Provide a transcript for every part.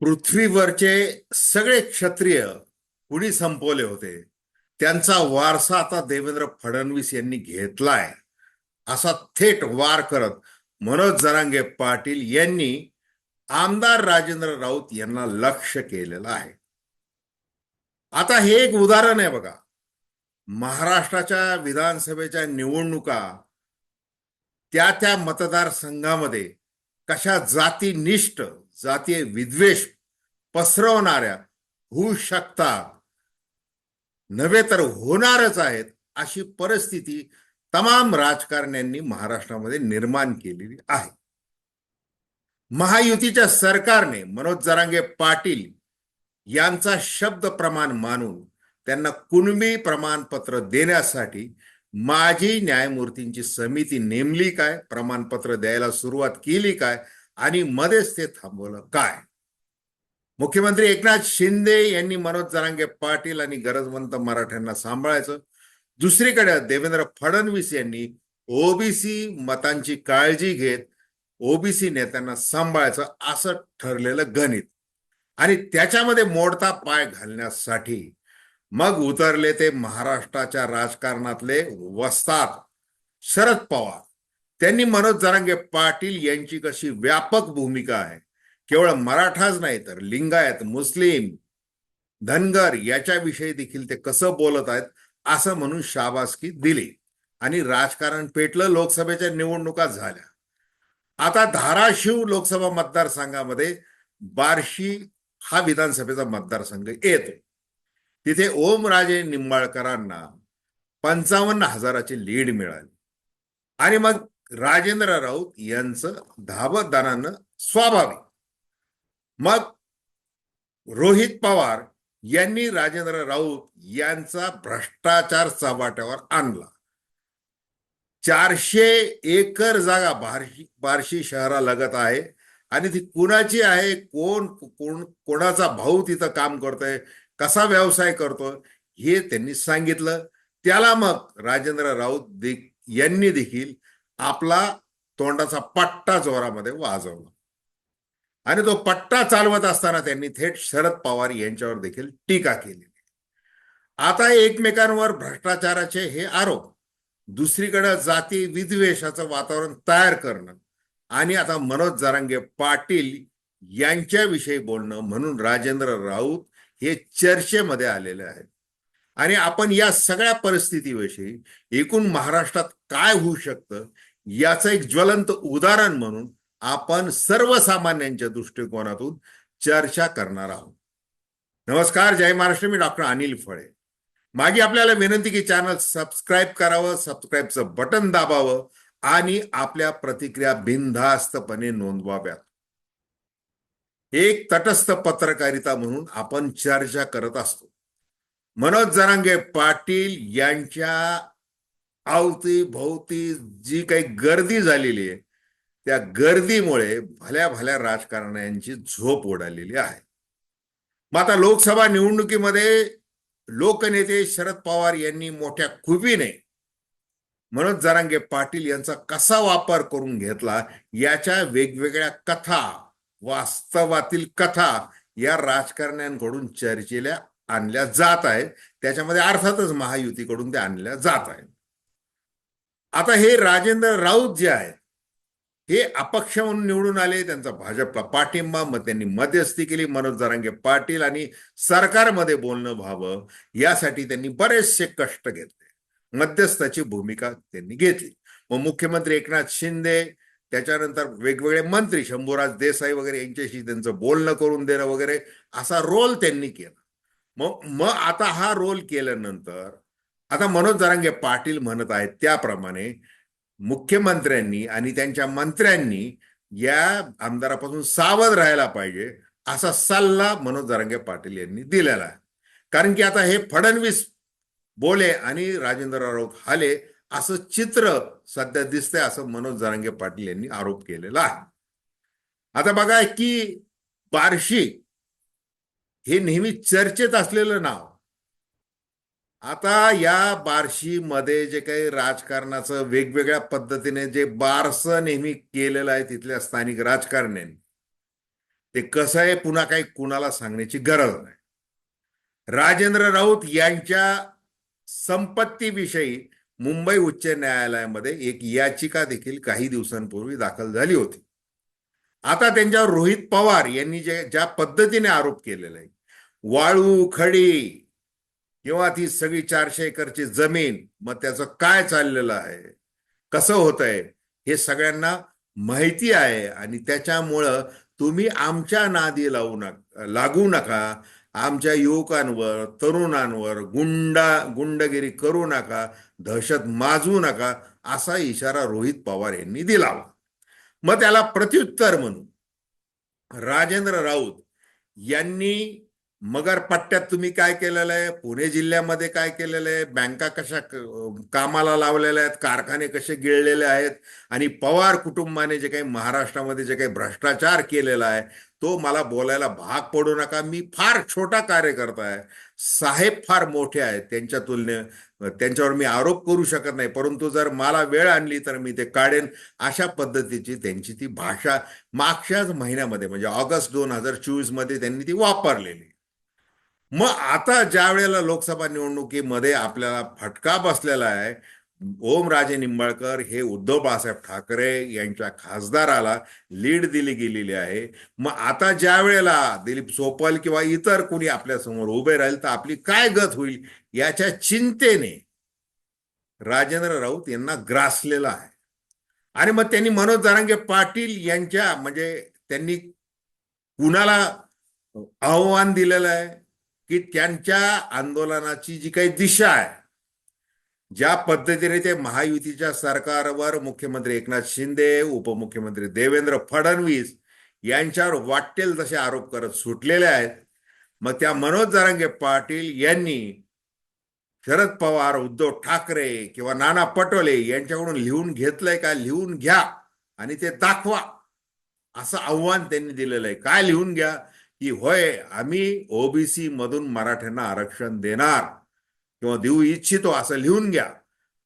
पृथ्वीवरचे सगळे क्षत्रिय कुणी संपवले होते? त्यांचा वारसा आता देवेंद्र फडणवीस यांनी घेतलाय. असा थेट वार करत मनोज जरांगे पाटील यांनी आमदार राजेंद्र राऊत यांना लक्ष केलेलं आहे. आता हे एक उदाहरण आहे बघा. महाराष्ट्राच्या विधानसभेच्या निवडणुका त्या त्या मतदारसंघामध्ये कशा जातीनिष्ठ जातीय विद्वेष पसरवणाऱ्या होऊ शकतात नव्हे तर होणारच आहेत अशी परिस्थिती तमाम राजकारण्यांनी महाराष्ट्रामध्ये निर्माण केलेली आहे. महायुतीच्या सरकारने मनोज जरांगे पाटील यांचा शब्द प्रमाण मानून त्यांना कुणबी प्रमाणपत्र देण्यासाठी माजी न्यायमूर्तींची समिती नेमली काय? प्रमाणपत्र द्यायला सुरुवात केली काय? आणि मध्येच ते थांबवलं. काय? मुख्यमंत्री एकनाथ शिंदे यांनी मनोज जरांगे पाटील आणि गरजवंत मराठ्यांना सांभाळायचं. दुसरीकडे देवेंद्र फडणवीस यांनी ओबीसी मतांची काळजी घेत ओबीसी नेत्यांना सांभाळायचं असं ठरलेलं गणित. आणि त्याच्यामध्ये मोडता पाय घालण्यासाठी मग उतरले ते महाराष्ट्राच्या राजकारणातले वस्तात शरद पवार. त्यांनी मनोज जरांगे पाटील यांची कशी व्यापक भूमिका आहे. केवळ मराठाच नाही तर लिंगायत मुस्लिम धनगर याच्याविषयी देखील ते कसं बोलत आहेत असं म्हणून शाबासकी दिली. आणि राजकारण पेटलं लोकसभेच्या निवडणुका झाल्या. आता धाराशिव लोकसभा मतदारसंघामध्ये बार्शी हा विधानसभेचा मतदारसंघ येतो. तिथे ओमराजे निंबाळकरांना पंचावन्न हजाराची लीड मिळाली. आणि मग राजेंद्र राऊत यांचं धाबदानानं स्वाभाविक. मग रोहित पवार यांनी राजेंद्र राऊत यांचा भ्रष्टाचार चव्हाट्यावर आणला. चारशे एकर जागा बार्शी बार्शी शहरालगत आहे आणि ती कुणाची आहे? कोण कोण कोणाचा भाऊ तिथं काम करतोय? कसा व्यवसाय करतोय? हे त्यांनी सांगितलं. त्याला मग राजेंद्र राऊत दे यांनी देखील आपला तोंडाचा पट्टा जोरामध्ये वाजवला. आणि तो पट्टा चालवत असताना त्यांनी थेट शरद पवार यांच्यावर देखील टीका केली. आता एकमेकांवर भ्रष्टाचाराचे हे आरोप दुसरीकडे जाती विद्वेषाचं वातावरण तयार करणं आणि आता मनोज जरांगे पाटील यांच्याविषयी बोलणं म्हणून राजेंद्र राऊत हे चर्चेमध्ये आलेले आहेत. आणि आपण या सगळ्या परिस्थितीविषयी एकूण महाराष्ट्रात काय होऊ शकतं याचं एक ज्वलंत उदाहरण म्हणून आपण सर्वसामान्यांच्या दृष्टिकोनातून चर्चा करणार आहोत. नमस्कार जय महाराष्ट्र. मी डॉक्टर अनिल फळे. मागे आपल्याला विनंती की चॅनल सबस्क्राईब करावं सबस्क्राईबचं बटन दाबावं आणि आपल्या प्रतिक्रिया बिनधास्तपणे नोंदवाव्यात. एक तटस्थ पत्रकारिता म्हणून आपण चर्चा करत असतो. मनोज जरांगे पाटील यांच्या आवती भोवती जी काही गर्दी झालेली आहे त्या गर्दीमुळे भल्या भल्या राजकारण्यांची झोप उडालेली आहे. मग आता लोकसभा निवडणुकीमध्ये लोकनेते शरद पवार यांनी मोठ्या खुबीने मनोज जरांगे पाटील यांचा कसा वापर करून घेतला याच्या वेगवेगळ्या कथा वास्तवातील कथा या राजकारण्यांकडून चर्चेला आणल्या जात आहेत. त्याच्यामध्ये अर्थातच महायुतीकडून त्या आणल्या जात आहेत. आता हे राजेंद्र राऊत जे आहेत हे अपक्ष म्हणून निवडून आले त्यांचा भाजपला पाठिंबा मग त्यांनी मध्यस्थी केली मनोज जरांगे पाटील आणि सरकारमध्ये बोलणं व्हावं यासाठी त्यांनी बरेचसे कष्ट घेतले. मध्यस्थाची भूमिका त्यांनी घेतली. मग मुख्यमंत्री एकनाथ शिंदे त्याच्यानंतर वेगवेगळे मंत्री शंभूराज देसाई वगैरे यांच्याशी त्यांचं बोलणं करून देणं वगैरे असा रोल त्यांनी केला. मग मग आता हा रोल केल्यानंतर आता मनोज जरांगे पाटील म्हणत आहेत त्याप्रमाणे मुख्यमंत्र्यांनी आणि त्यांच्या मंत्र्यांनी या आमदारापासून सावध राहायला पाहिजे असा सल्ला मनोज जरांगे पाटील यांनी दिलेला आहे. कारण की आता हे फडणवीस बोले आणि राजेंद्र राऊत हाले असं चित्र सध्या दिसतंय असं मनोज जरांगे पाटील यांनी आरोप केलेला आहे. आता बघा की बार्शी हे नेहमी चर्चेत असलेलं नाव आता या बार्शीमध्ये जे काही राजकारणाचं वेगवेगळ्या पद्धतीने जे बारसं नेहमी केलेलं आहे तिथल्या स्थानिक राजकारण्यांनी ते कसं आहे पुन्हा काही कुणाला सांगण्याची गरज नाही. राजेंद्र राऊत यांच्या संपत्तीविषयी मुंबई उच्च न्यायालयामध्ये एक याचिका देखील काही दिवसांपूर्वी दाखल झाली होती. आता त्यांच्यावर रोहित पवार यांनी जे ज्या पद्धतीने आरोप केलेला आहे वाळू खडी किंवा ती सगळी चारशे एकरची जमीन मग त्याचं काय चाललेलं आहे? कसं होत आहे हे सगळ्यांना माहिती आहे आणि त्याच्यामुळं तुम्ही आमच्या नादी लावू नका लागू नका. आमच्या युवकांवर तरुणांवर गुंडा गुंडगिरी करू नका दहशत माजवू नका असा इशारा रोहित पवार यांनी दिला मग त्याला प्रत्युत्तर म्हणून राजेंद्र राऊत यांनी मगर पट्ट्यात तुम्ही काय केलेलं आहे? पुणे जिल्ह्यामध्ये काय केलेलं आहे? बँका कशा कामाला लावलेल्या आहेत? कारखाने कसे गिळलेले आहेत? आणि पवार कुटुंबाने जे काही महाराष्ट्रामध्ये जे काही भ्रष्टाचार केलेला आहे तो मला बोलायला भाग पडू नका. मी फार छोटा कार्यकर्ता आहे. साहेब फार मोठे आहेत त्यांच्या तुलने त्यांच्यावर मी आरोप करू शकत नाही. परंतु जर मला वेळ आणली तर मी ते काढेन. अशा पद्धतीची त्यांची ती भाषा मागच्याच महिन्यामध्ये म्हणजे ऑगस्ट दोन हजार चोवीसमध्ये त्यांनी ती वापरलेली. मग आता ज्या वेळेला लोकसभा निवडणुकीमध्ये आपल्याला फटका बसलेला आहे ओमराजे निंबाळकर हे उद्धव बाळासाहेब ठाकरे यांच्या खासदाराला लीड दिली गेलेली आहे. मग आता ज्या वेळेला दिलीप सोपल किंवा इतर कोणी आपल्यासमोर उभे राहील तर आपली काय गत होईल याच्या चिंतेने राजेंद्र राऊत यांना ग्रासलेला आहे. आणि मग त्यांनी मनोज जारांगे पाटील यांच्या म्हणजे त्यांनी कुणाला आव्हान दिलेलं आहे? की त्यांच्या आंदोलनाची जी काही दिशा आहे ज्या पद्धतीने ते महायुतीच्या सरकारवर मुख्यमंत्री एकनाथ शिंदे उपमुख्यमंत्री देवेंद्र फडणवीस यांच्यावर वाटेल तसे आरोप करत सुटलेले आहेत. मग त्या मनोज जरांगे पाटील यांनी शरद पवार उद्धव ठाकरे किंवा नाना पटोले यांच्याकडून लिहून घेतलंय का? लिहून घ्या आणि ते दाखवा. असं आव्हान त्यांनी दिलेलं आहे. काय लिहून घ्या? की होय आम्ही ओबीसी मधून मराठ्यांना आरक्षण देणार किंवा देऊ इच्छितो असं लिहून घ्या.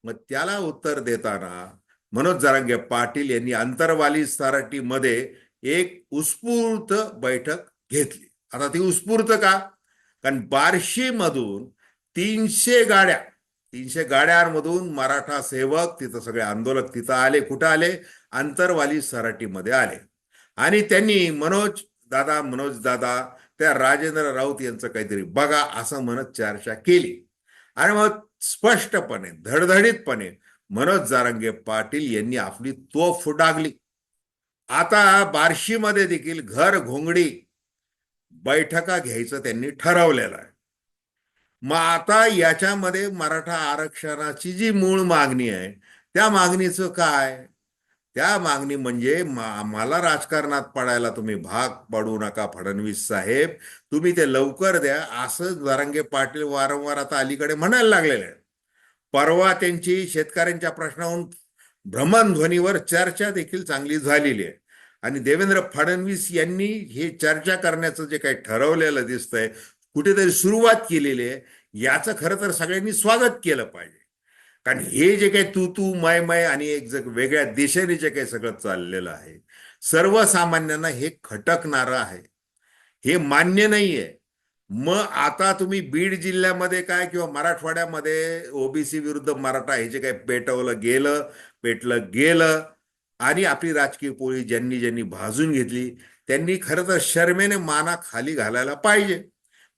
मग त्याला उत्तर देताना मनोज जरांगे पाटील यांनी अंतरवाली सराटीमध्ये एक उत्स्फूर्त बैठक घेतली. आता ती उत्स्फूर्त का? कारण बारशी मधून तीनशे गाड्या तीनशे गाड्यांमधून मराठा सेवक तिथं सगळे आंदोलक तिथं आले कुठं आले? अंतरवाली सराटीमध्ये आले. आणि त्यांनी मनोज दादा मनोज दादा त्या राजेंद्र राऊत यांचं काहीतरी बघा असं म्हणत चर्चा केली. आणि मग स्पष्टपणे धडधडीतपणे मनोज जारंगे पाटील यांनी आपली तोफ डागली. आता बार्शीमध्ये देखील घर घोंगडी बैठका घ्यायचं त्यांनी ठरवलेलं आहे. मग आता याच्यामध्ये मराठा आरक्षणाची जी मूळ मागणी आहे त्या मागणीचं काय? त्या मागणी म्हणजे मला राजकारणात पडायला तुम्ही भाग पडू नका फडणवीस साहेब. तुम्ही ते लवकर द्या. असं जरांगे पाटील वारंवार आता अलीकडे म्हणायला लागलेले परवा त्यांची शेतकऱ्यांच्या प्रश्नावरून भ्रमणध्वनीवर चर्चा देखील चांगली झालेली आहे. आणि देवेंद्र फडणवीस यांनी हे चर्चा करण्याचं जे काही ठरवलेलं दिसतंय कुठेतरी सुरुवात केलेली आहे याचं खरं तर सगळ्यांनी स्वागत केलं पाहिजे. कारण हे जे काही तू तू मय मय आणि एक जग वेगळ्या दिशेने जे काही सगळं चाललेलं आहे सर्वसामान्यांना हे खटकणारं आहे. हे मान्य नाहीये. मग आता तुम्ही बीड जिल्ह्यामध्ये काय किंवा मराठवाड्यामध्ये ओबीसी विरुद्ध मराठा हे जे काही पेटवलं गेलं पेटलं गेलं आणि आपली राजकीय पोळी ज्यांनी ज्यांनी भाजून घेतली त्यांनी खरं तर शर्मेने माना खाली घालायला पाहिजे.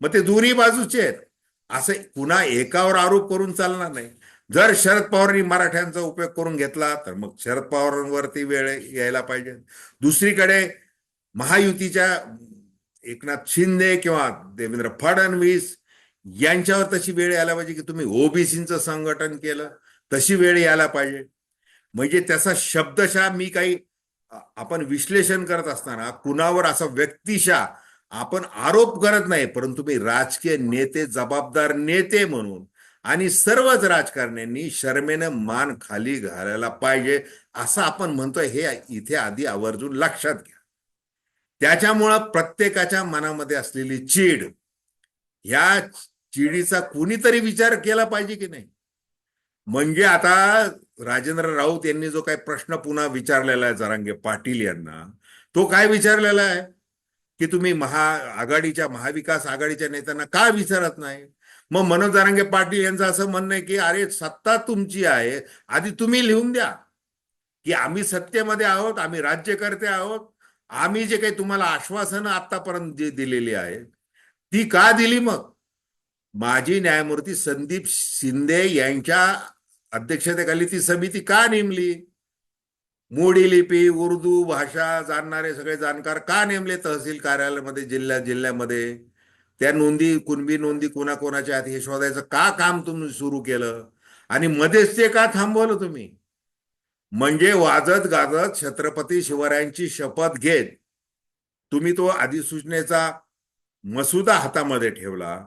मग ते दोन्ही बाजूचे आहेत. असं पुन्हा एकावर आरोप करून चालणार नाही. जर शरद पवारांनी मराठ्यांचा उपयोग करून घेतला तर मग शरद पवारांवरती वेळ यायला पाहिजे. दुसरीकडे महायुतीच्या एकनाथ शिंदे किंवा देवेंद्र फडणवीस यांच्यावर तशी वेळ यायला पाहिजे की तुम्ही ओबीसीचं संघटन केलं तशी वेळ यायला पाहिजे. म्हणजे त्याचा शब्दशः मी काही आपण विश्लेषण करत असताना कुणावर असा व्यक्तिशा आपण आरोप करत नाही परंतु मी राजकीय नेते जबाबदार नेते म्हणून आणि सर्वच राजकारण्यांनी शर्मेनं मान खाली घालायला पाहिजे असं आपण म्हणतोय. हे इथे आधी आवर्जून लक्षात घ्या. त्याच्यामुळं प्रत्येकाच्या मनामध्ये असलेली चीड ह्या चिडीचा कुणीतरी विचार केला पाहिजे की नाही? म्हणजे आता राजेंद्र राऊत यांनी जो काही प्रश्न पुन्हा विचारलेला आहे जरांगे पाटील यांना तो काय विचारलेला आहे? की तुम्ही महा आघाडीच्या महाविकास आघाडीच्या नेत्यांना का विचारत नाही? मग मनोज जारांगे पाटील यांचं असं म्हणणं आहे की अरे सत्ता तुमची आहे आधी तुम्ही लिहून द्या की आम्ही सत्तेमध्ये आहोत आम्ही राज्यकर्ते आहोत आम्ही जे काही तुम्हाला आश्वासनं आतापर्यंत जी दिलेली आहेत ती का दिली मग? माजी न्यायमूर्ती संदीप शिंदे यांच्या अध्यक्षतेखाली ती समिती का नेमली? मोडी लिपी उर्दू भाषा जाणणारे सगळे जाणकार का नेमले तहसील कार्यालयामध्ये जिल्ह्या जिल्ह्यामध्ये? त्या नोंदी कुणबी नोंदी कोणाकोणाच्या आत हे शोधायचं का काम तुम्ही सुरू केलं? आणि मध्येच ते का थांबवलं तुम्ही? म्हणजे वाजत गाजत छत्रपती शिवरायांची शपथ घेत तुम्ही तो अधिसूचनेचा मसुदा हातामध्ये ठेवला.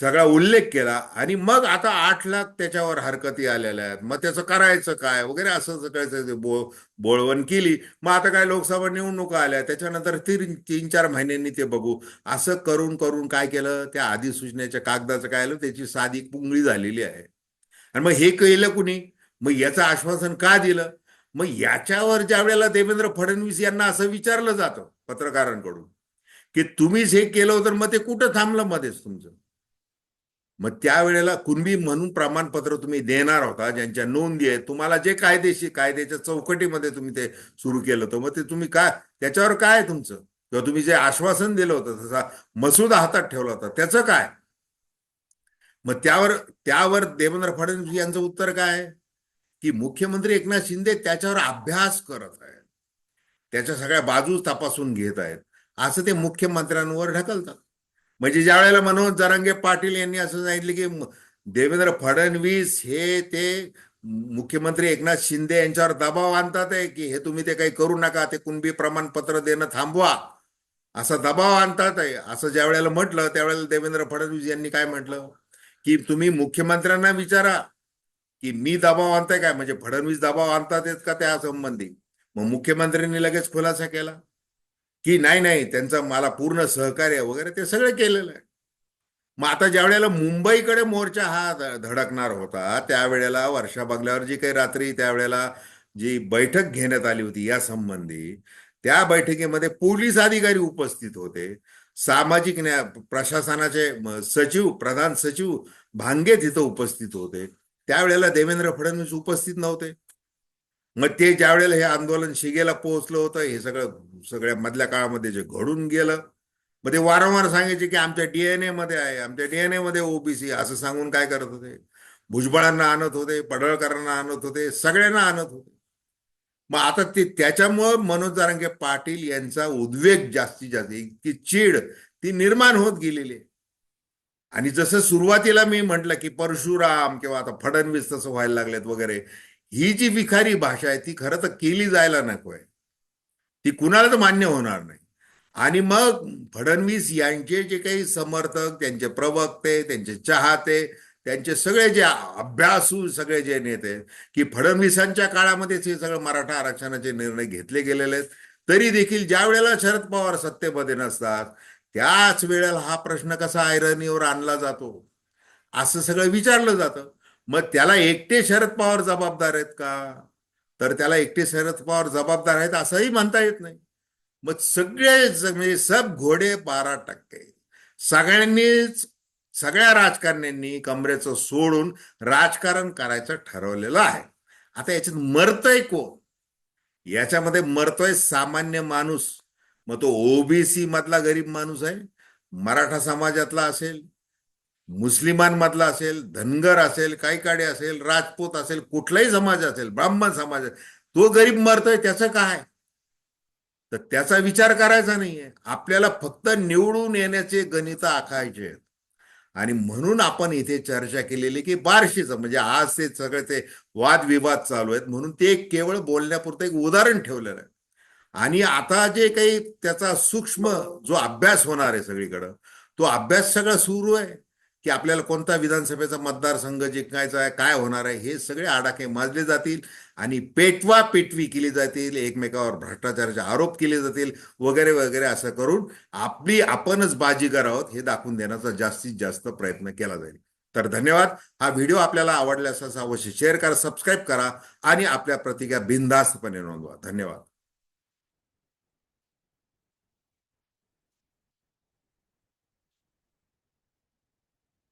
सगळा उल्लेख केला आणि मग आता आठ लाख त्याच्यावर हरकती आलेल्या आहेत. मग त्याचं करायचं काय? वगैरे असं सगळं बो बोळवण केली. मग आता काय लोकसभा निवडणुका आल्या. त्याच्यानंतर तीन तीन चार महिन्यांनी ते बघू. असं करून करून काय केलं? त्या अधिसूचनेच्या कागदाचं काय आलं? त्याची साधी पुंगळी झालेली आहे. आणि मग हे केलं कुणी? मग याचं आश्वासन का दिलं? मग याच्यावर ज्या वेळेला देवेंद्र फडणवीस यांना असं विचारलं जातं पत्रकारांकडून की तुम्हीच हे केलं होतं मग ते कुठं थांबलं मध्येच तुमचं? मग त्यावेळेला कुणबी म्हणून प्रमाणपत्र तुम्ही देणार होता ज्यांच्या नोंदी आहेत तुम्हाला जे कायदेशीर कायद्याच्या चौकटीमध्ये तुम्ही ते सुरू केलं होतं मग ते तुम्ही काय त्याच्यावर काय तुमचं? किंवा तुम्ही जे आश्वासन दिलं होतं तसा मसुदा हातात ठेवला होता त्याचं काय? मग त्यावर त्यावर देवेंद्र फडणवीस यांचं उत्तर काय? आहे की मुख्यमंत्री एकनाथ शिंदे त्याच्यावर अभ्यास करत आहेत. त्याच्या सगळ्या बाजू तपासून घेत आहेत. असं ते मुख्यमंत्र्यांवर ढकलतात. म्हणजे ज्या वेळेला मनोज जरांगे पाटील यांनी असं सांगितलं की देवेंद्र फडणवीस हे ते मुख्यमंत्री एकनाथ शिंदे यांच्यावर दबाव आणतात आहे की हे तुम्ही ते काही करू नका ते कुणबी प्रमाणपत्र देणं थांबवा. असा दबाव आणतात आहे. असं ज्या वेळेला म्हटलं त्यावेळेला देवेंद्र फडणवीस यांनी काय म्हटलं? की तुम्ही मुख्यमंत्र्यांना विचारा की मी दबाव आणताय काय? म्हणजे फडणवीस दबाव आणतात का त्या संबंधी? मग मुख्यमंत्र्यांनी लगेच खुलासा केला. की नाही नाही त्यांचं मला पूर्ण सहकार्य वगैरे ते सगळं केलेलं आहे. मग आता ज्या वेळेला मुंबईकडे मोर्चा हा धडकणार होता त्यावेळेला वर्षा बंगल्यावर जी काही रात्री त्यावेळेला जी बैठक घेण्यात आली होती या संबंधी त्या बैठकीमध्ये पोलीस अधिकारी उपस्थित होते. सामाजिक न्याय प्रशासनाचे सचिव प्रधान सचिव भांगे तिथं उपस्थित होते. त्यावेळेला देवेंद्र फडणवीस उपस्थित नव्हते. मग ते ज्या वेळेला हे आंदोलन शिगेला पोहोचलं होतं हे सगळं सगळ्या मधल्या काळामध्ये जे घडून गेलं मग ते वारंवार सांगायचे की आमच्या डीएनए मध्ये आहे आमच्या डीएनए मध्ये ओबीसी असं सांगून काय करत होते? भुजबळांना आणत होते पडळकरांना आणत होते सगळ्यांना आणत होते. मग आता ते त्याच्यामुळं मनोज जारंगे पाटील यांचा उद्वेग जास्तीत जास्त इतकी चीड ती निर्माण होत गेलेली आहे. आणि जसं सुरुवातीला मी म्हटलं की परशुराम किंवा आता फडणवीस तसं व्हायला लागलेत वगैरे ही जी विखारी भाषा आहे ती खरं तर केली जायला नको आहे. ती कुणाला तर मान्य होणार नाही. आणि मग फडणवीस यांचे जे काही समर्थक त्यांचे प्रवक्ते त्यांचे चाहते त्यांचे सगळे जे अभ्यासू सगळे जे नेते की फडणवीसांच्या काळामध्येच हे सगळं मराठा आरक्षणाचे निर्णय घेतले गेलेले आहेत. तरी देखील ज्या वेळेला शरद पवार सत्तेमध्ये नसतात त्याच वेळेला हा प्रश्न कसा ऐरणीवर आणला जातो? असं सगळं विचारलं जातं. मग त्याला एकटे शरद पवार जबाबदार आहेत का? तर त्याला एकटे शरद पवार जबाबदार आहेत असंही म्हणता येत नाही. मग सगळे म्हणजे सब घोडे बारा टक्के. सगळ्यांनीच सगळ्या राजकारण्यांनी कमरेचं सोडून राजकारण करायचं ठरवलेलं आहे. आता याच्यात मरतय कोण? याच्यामध्ये मरतोय सामान्य माणूस. मग तो ओबीसी मधला गरीब माणूस आहे. मराठा समाजातला असेल मुस्लिमांमधला असेल धनगर असेल काईकाडे असेल राजपूत असेल कुठलाही समाज असेल ब्राह्मण समाज असेल, तो गरीब मरतोय त्याचं काय? तर त्याचा विचार करायचा नाहीये. आपल्याला फक्त निवडून येण्याचे गणित आखायचे आहेत. आणि म्हणून आपण इथे चर्चा केलेली की बारशीचं म्हणजे आज ते सगळे ते वादविवाद चालू आहेत. म्हणून ते केवळ बोलण्यापुरतं एक उदाहरण ठेवलेलं आहे. आणि आता जे काही त्याचा सूक्ष्म जो अभ्यास होणार आहे सगळीकडं तो अभ्यास सगळा सुरू आहे. की आपल्याला कोणता विधानसभेचा मतदारसंघ जिंकायचा आहे काय होणार आहे हे सगळे आडाखे माजले जातील आणि पेटवा पेटवी केली जातील एकमेकावर भ्रष्टाचाराचे आरोप केले जातील वगैरे वगैरे असं करून आपली आपणच बाजीगर आहोत हे दाखवून देण्याचा जास्तीत जास्त प्रयत्न केला जाईल. तर धन्यवाद. हा व्हिडिओ आपल्याला आवडल्यास अवश्य शेअर करा सबस्क्राईब करा आणि आपल्या प्रतिक्रिया बिनधास्तपणे नोंदवा. धन्यवाद.